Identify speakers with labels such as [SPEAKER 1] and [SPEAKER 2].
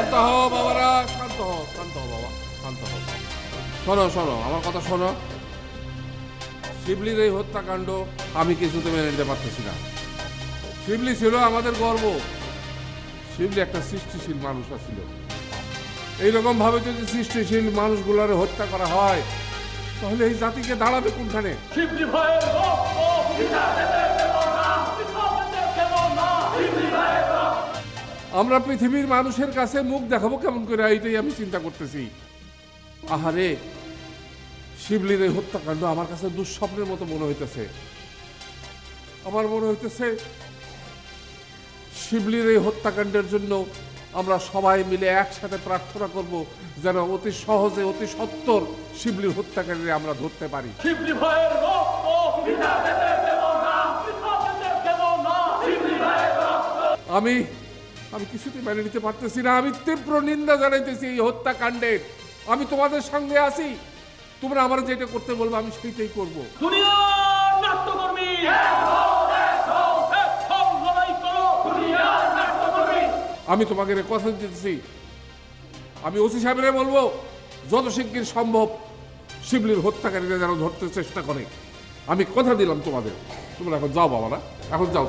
[SPEAKER 1] শান্ত হও বাবারা শান্ত হও শান্ত হও বাবা শান্ত হও। শোনো শোনো, আমার কথা শোনো। শিবলির এই হত্যাকাণ্ড আমি কিছুতে মেনে নিতে পারতেছি না। শিবলি ছিল আমাদের গর্ব। শিবলি একটা সৃষ্টিশীল মানুষ ছিল এইরকম ভাবে যদি সৃষ্টিশীল মানুষগুলোর হত্যা করা হয়, তাহলে এই জাতিকে দাঁড়াবে কোনখানে?
[SPEAKER 2] শিবলি ভাইয়ের
[SPEAKER 1] আমরা পৃথিবীর মানুষের কাছে মুখ দেখাবো কেমন করে এইটাই আমি চিন্তা করতেছি। আহারে শিবলির এই হত্যাকাণ্ড আমার কাছে দুঃস্বপ্নের মতো মনে হইতেছে। আমার মনে হইতেছে শিবলির এই হত্যাকাণ্ডের জন্য আমরা সবাই মিলে একসাথে প্রার্থনা করব যেন অতি সহজে অতি সত্তর শিবলির হত্যাকারীরা আমরা ধরতে পারি।
[SPEAKER 2] শিবলি
[SPEAKER 1] আমি আমি কিছুতেই মেনে নিতে পারতেছি না। আমি তীব্র নিন্দা জানাইতেছি এই হত্যাকাণ্ডের আমি তোমাদের সঙ্গে আছি। তোমরা আমার যেটা করতে বলব আমি সেইটাই করব। আমি তোমাকে কথা দিতেছি। আমি ওসি সাহেবের বলব যত শিগগির সম্ভব শিবলির হত্যাকারীরা যেন ধরতে চেষ্টা করে। আমি কথা দিলাম তোমাদের। তোমরা এখন যাও বাবারা। এখন যাও